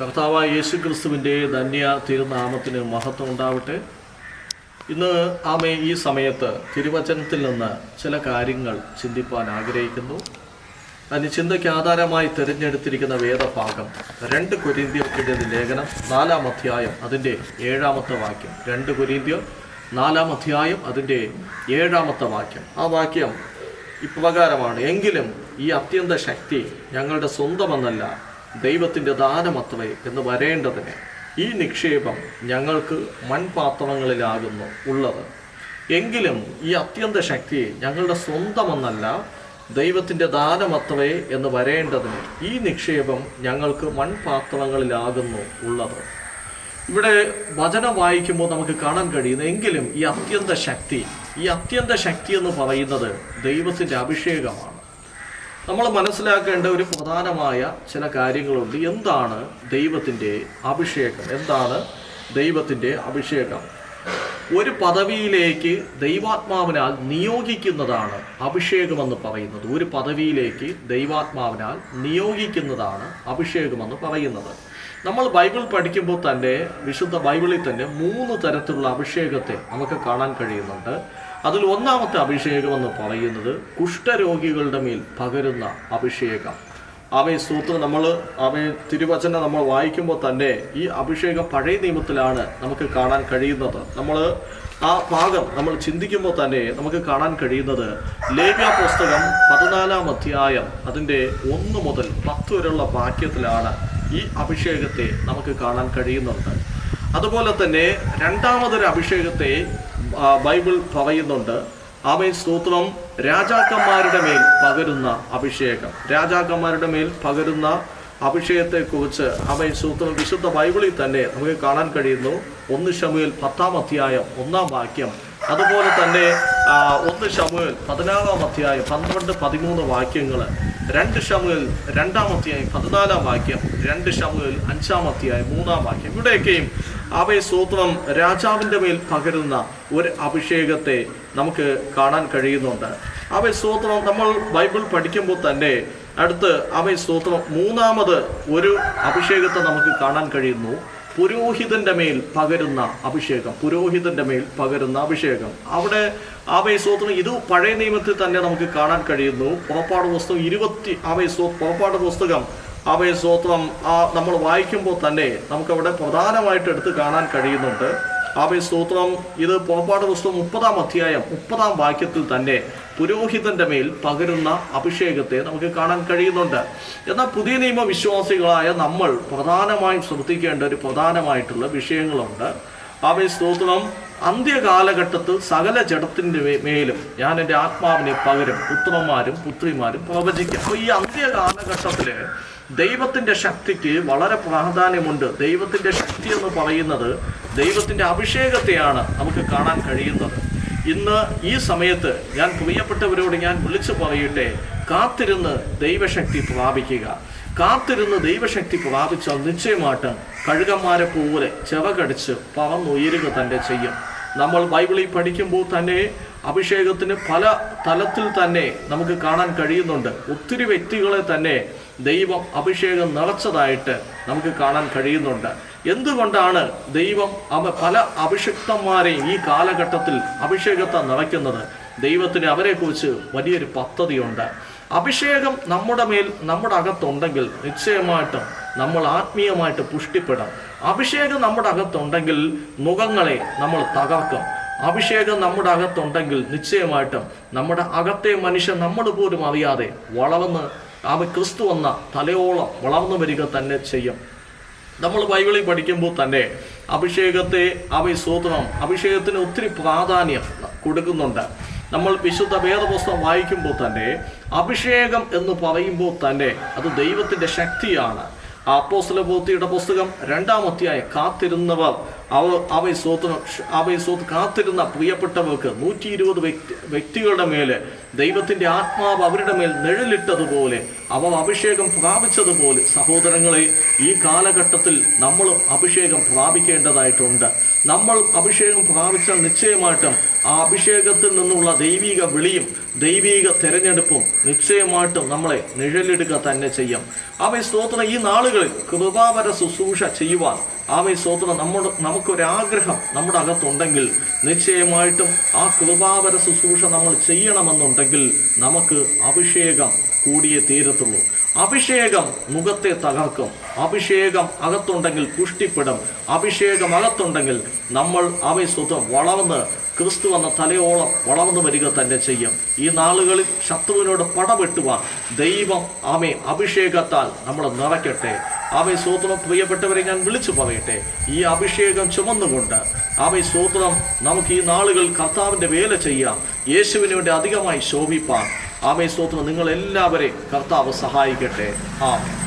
കർത്താവായ യേശു ക്രിസ്തുവിന്റെ ധന്യ തിരുനാമത്തിന് മഹത്വം ഉണ്ടാവട്ടെ. ഇന്ന് ആമേ ഈ സമയത്ത് തിരുവചനത്തിൽ നിന്ന് ചില കാര്യങ്ങൾ ചിന്തിപ്പാൻ ആഗ്രഹിക്കുന്നു. അതിന് ചിന്തയ്ക്ക് ആധാരമായി തിരഞ്ഞെടുത്തിരിക്കുന്ന വേദഭാഗം രണ്ട് കൊരീന്ത്യർക്കിടെ ലേഖനം നാലാം അധ്യായം അതിന്റെ ഏഴാമത്തെ വാക്യം. രണ്ട് കൊരീന്ത്യർ നാലാം അധ്യായം അതിന്റെ ഏഴാമത്തെ വാക്യം. ആ വാക്യം ഇപ്രകാരമാണ് എങ്കിലും ഈ അത്യന്ത ശക്തി ഞങ്ങളുടെ സ്വന്തമെന്നല്ല ദൈവത്തിന്റെ ദാനമത്രേ എന്ന് വരേണ്ടതിന് ഈ നിക്ഷേപം ഞങ്ങൾക്ക് മൺപാത്രങ്ങളിലാകുന്നു ഉള്ളത്. എങ്കിലും ഈ അത്യന്ത ശക്തി ഞങ്ങളുടെ സ്വന്തമെന്നല്ല ദൈവത്തിന്റെ ദാനമത്രേ എന്ന് വരേണ്ടതിന് ഈ നിക്ഷേപം ഞങ്ങൾക്ക് മൺപാത്രങ്ങളിലാകുന്നു ഉള്ളത്. ഇവിടെ വചനം വായിക്കുമ്പോൾ നമുക്ക് കാണാൻ കഴിയുന്നു എങ്കിലും ഈ അത്യന്ത ശക്തി ഈ അത്യന്ത ശക്തി എന്ന് പറയുന്നത് ദൈവത്തിന്റെ അഭിഷേകമാണ്. നമ്മൾ മനസ്സിലാക്കേണ്ട ഒരു പ്രധാനമായ ചില കാര്യങ്ങളുണ്ട്. എന്താണ് ദൈവത്തിന്റെ അഭിഷേകം? എന്താണ് ദൈവത്തിന്റെ അഭിഷേകം? ഒരു പദവിയിലേക്ക് ദൈവാത്മാവിനാൽ നിയോഗിക്കുന്നതാണ് അഭിഷേകമെന്ന് പറയുന്നത്. ഒരു പദവിയിലേക്ക് ദൈവാത്മാവിനാൽ നിയോഗിക്കുന്നതാണ് അഭിഷേകമെന്ന് പറയുന്നത്. നമ്മൾ ബൈബിൾ പഠിക്കുമ്പോൾ തന്നെ വിശുദ്ധ ബൈബിളിൽ തന്നെ മൂന്ന് തരത്തിലുള്ള അഭിഷേകത്തെ നമുക്ക് കാണാൻ കഴിയുന്നുണ്ട്. അതിൽ ഒന്നാമത്തെ അഭിഷേകം എന്ന് പറയുന്നത് കുഷ്ഠരോഗികളുടെ മേൽ പകരുന്ന അഭിഷേകം. അവയെ സൂത്രം നമ്മൾ അവയെ തിരുവചന നമ്മൾ വായിക്കുമ്പോൾ തന്നെ ഈ അഭിഷേകം പഴയ നിയമത്തിലാണ് നമുക്ക് കാണാൻ കഴിയുന്നത്. നമ്മൾ ആ ഭാഗം നമ്മൾ ചിന്തിക്കുമ്പോൾ തന്നെ നമുക്ക് കാണാൻ കഴിയുന്നത് ലേഖ്യ പുസ്തകം പതിനാലാം അധ്യായം അതിന്റെ ഒന്ന് മുതൽ പത്ത് വരെയുള്ള വാക്യത്തിലാണ് ഈ അഭിഷേകത്തെ നമുക്ക് കാണാൻ കഴിയുന്നുണ്ട് അതുപോലെ തന്നെ രണ്ടാമതൊരു അഭിഷേകത്തെ ബൈബിൾ പറയുന്നുണ്ട് അവൻ സ്തോത്രം രാജാക്കന്മാരുടെ മേൽ പകരുന്ന അഭിഷേകം. രാജാക്കന്മാരുടെ മേൽ പകരുന്ന അഭിഷേകത്തെക്കുറിച്ച് അവൻ സൂത്രം വിശുദ്ധ ബൈബിളിൽ തന്നെ നമുക്ക് കാണാൻ കഴിയുന്നു ഒന്ന് ശമുവേൽ പത്താം അധ്യായം ഒന്നാം വാക്യം. അതുപോലെ തന്നെ ഒന്ന് ശമുവേൽ പതിനാറാം അധ്യായം പന്ത്രണ്ട് പതിമൂന്ന് വാക്യങ്ങൾ രണ്ട് ശമുവേൽ രണ്ടാം അധ്യായം പതിനാലാം വാക്യം. രണ്ട് ശമുവേൽ അഞ്ചാം അധ്യായം മൂന്നാം വാക്യം. ഇവിടെയൊക്കെയും അവയെ സൂത്രം രാജാവിന്റെ മേൽ പകരുന്ന ഒരു അഭിഷേകത്തെ നമുക്ക് കാണാൻ കഴിയുന്നുണ്ട്. അവയെ സൂത്രം നമ്മൾ ബൈബിൾ പഠിക്കുമ്പോൾ തന്നെ അടുത്ത് അവയെ സൂത്രം മൂന്നാമത് ഒരു അഭിഷേകത്തെ നമുക്ക് കാണാൻ കഴിയുന്നു. പുരോഹിതന്റെ മേൽ പകരുന്ന അഭിഷേകം പുരോഹിതന്റെ മേൽ പകരുന്ന അഭിഷേകം. അവിടെ ആവയ സ്തോത്രം ഇത് പഴയ നിയമത്തിൽ തന്നെ നമുക്ക് കാണാൻ കഴിയുന്നു. പുറപ്പാട് പുസ്തകം ഇരുപത്തി സ്വ പുറപ്പാട് പുസ്തകം ആവയ സ്തോത്രം ആ നമ്മൾ വായിക്കുമ്പോൾ തന്നെ നമുക്കവിടെ പ്രധാനമായിട്ട് എടുത്ത് കാണാൻ കഴിയുന്നുണ്ട്. ആവയ സ്തോത്രം ഇത് പുറപ്പാട് പുസ്തകം മുപ്പതാം അധ്യായം മുപ്പതാം വാക്യത്തിൽ തന്നെ പുരോഹിതന്റെ മേൽ പകരുന്ന അഭിഷേകത്തെ നമുക്ക് കാണാൻ കഴിയുന്നുണ്ട്. എന്നാൽ പുതിയ നിയമ വിശ്വാസികളായ നമ്മൾ പ്രധാനമായും ശ്രദ്ധിക്കേണ്ട ഒരു പ്രധാനമായിട്ടുള്ള വിഷയങ്ങളുണ്ട്. അവയെ സ്തോത്രം അന്ത്യകാലഘട്ടത്തിൽ സകല ജഡത്തിന്റെ മേലും ഞാൻ എന്റെ ആത്മാവിനെ പകരും പുത്രന്മാരും പുത്രിമാരും പ്രവചിക്കും. അപ്പോൾ ഈ അന്ത്യകാലഘട്ടത്തിൽ ദൈവത്തിന്റെ ശക്തിക്ക് വളരെ പ്രാധാന്യമുണ്ട്. ദൈവത്തിന്റെ ശക്തി എന്ന് പറയുന്നത് ദൈവത്തിന്റെ അഭിഷേകത്തെയാണ് നമുക്ക് കാണാൻ കഴിയുന്നത്. ഇന്ന് ഈ സമയത്ത് ഞാൻ പ്രിയപ്പെട്ടവരോട് ഞാൻ വിളിച്ചു പറയട്ടെ കാത്തിരുന്ന് ദൈവശക്തി പ്രാപിക്കുക. കാത്തിരുന്ന് ദൈവശക്തി പ്രാപിച്ചാൽ നിശ്ചയമായിട്ടും കഴുകന്മാരെ പോലെ ചെവകടിച്ച് പറന്നുയരുക തന്നെ ചെയ്യും. നമ്മൾ ബൈബിളിൽ പഠിക്കുമ്പോൾ തന്നെ അഭിഷേകത്തിന് പല തലത്തിൽ തന്നെ നമുക്ക് കാണാൻ കഴിയുന്നുണ്ട്. ഒത്തിരി വ്യക്തികളെ തന്നെ ദൈവം അഭിഷേകം നിറച്ചതായിട്ട് നമുക്ക് കാണാൻ കഴിയുന്നുണ്ട്. എന്തുകൊണ്ടാണ് ദൈവം അവ പല അഭിഷിക്തന്മാരെയും ഈ കാലഘട്ടത്തിൽ അഭിഷേകത്തെ നിറയ്ക്കുന്നത്? ദൈവത്തിന് അവരെക്കുറിച്ച് വലിയൊരു പദ്ധതിയുണ്ട്. അഭിഷേകം നമ്മുടെ മേൽ നമ്മുടെ അകത്തുണ്ടെങ്കിൽ നിശ്ചയമായിട്ടും നമ്മൾ ആത്മീയമായിട്ട് പുഷ്ടിപ്പെടും. അഭിഷേകം നമ്മുടെ അകത്തുണ്ടെങ്കിൽ മുഖങ്ങളെ നമ്മൾ തകർക്കും. അഭിഷേകം നമ്മുടെ അകത്തുണ്ടെങ്കിൽ നിശ്ചയമായിട്ടും നമ്മുടെ അകത്തെ മനുഷ്യൻ നമ്മൾ പോലും അറിയാതെ വളർന്ന് അവ ക്രിസ്തു എന്ന തലയോളം വളർന്നു വരിക തന്നെ ചെയ്യും. നമ്മൾ ബൈബിളിൽ പഠിക്കുമ്പോൾ തന്നെ അഭിഷേകത്തെ അഭിസൂത്രണം അഭിഷേകത്തിന് ഒത്തിരി പ്രാധാന്യം കൊടുക്കുന്നുണ്ട്. നമ്മൾ വിശുദ്ധ വേദപുസ്തകം വായിക്കുമ്പോൾ തന്നെ അഭിഷേകം എന്ന് പറയുമ്പോൾ തന്നെ അത് ദൈവത്തിന്റെ ശക്തിയാണ്. അപ്പോസ്തല ബോധിയുടെ പുസ്തകം രണ്ടാം അധ്യായം കാത്തിരുന്നവർ അവ അവ സ്വത്ത് അവ സ്വത്ത് കാത്തിരുന്ന പ്രിയപ്പെട്ടവർക്ക് നൂറ്റി ഇരുപത് വ്യക്തി വ്യക്തികളുടെ മേൽ ദൈവത്തിന്റെ ആത്മാവ് അവരുടെ മേൽ നിഴലിട്ടതുപോലെ അവ അഭിഷേകം പ്രാപിച്ചതുപോലെ സഹോദരങ്ങളെ ഈ കാലഘട്ടത്തിൽ നമ്മളും അഭിഷേകം പ്രാപിക്കേണ്ടതായിട്ടുണ്ട്. നമ്മൾ അഭിഷേകം പ്രാപിച്ചാൽ നിശ്ചയമായിട്ടും ആ അഭിഷേകത്തിൽ നിന്നുള്ള ദൈവിക വിളിയും ദൈവിക തിരഞ്ഞെടുപ്പും നിശ്ചയമായിട്ടും നമ്മളെ നിഴലെടുക്കുക തന്നെ ചെയ്യും. ആമേ സ്തോത്രം. ഈ നാളുകളിൽ കൃപാപര ശുശ്രൂഷ ചെയ്യുവാൻ ആമേ സ്തോത്രം. നമ്മുടെ നമുക്കൊരാഗ്രഹം നമ്മുടെ അകത്തുണ്ടെങ്കിൽ നിശ്ചയമായിട്ടും ആ കൃപാപര ശുശ്രൂഷ നമ്മൾ ചെയ്യണമെന്നുണ്ടെങ്കിൽ നമുക്ക് അഭിഷേകം കൂടിയേ തീരത്തുള്ളൂ. അഭിഷേകം മുഖത്തെ തകർക്കും. അഭിഷേകം അകത്തുണ്ടെങ്കിൽ പുഷ്ടിപ്പെടും. അഭിഷേകം അകത്തുണ്ടെങ്കിൽ നമ്മൾ അവയെ സ്വന്തം വളർന്ന് ക്രിസ്തു എന്ന തലയോളം വളർന്നു വരിക തന്നെ ചെയ്യും. ഈ നാളുകളിൽ ശത്രുവിനോട് പടവെട്ടുവാൻ ദൈവം ആമെ അഭിഷേകത്താൽ നമ്മൾ നിറയ്ക്കട്ടെ. ആമെ സ്വോത്രം പ്രിയപ്പെട്ടവരെ ഞാൻ വിളിച്ചു പറയട്ടെ. ഈ അഭിഷേകം ചുമന്നുകൊണ്ട് ആമെ സ്വോത്രം നമുക്ക് ഈ നാളുകൾ കർത്താവിന്റെ വേല ചെയ്യാം. യേശുവിനോട് അധികമായി ശോഭിപ്പാൻ ആമേ സ്തോത്രം. നിങ്ങളെല്ലാവരെയും കർത്താവ് സഹായിക്കട്ടെ. ആമേ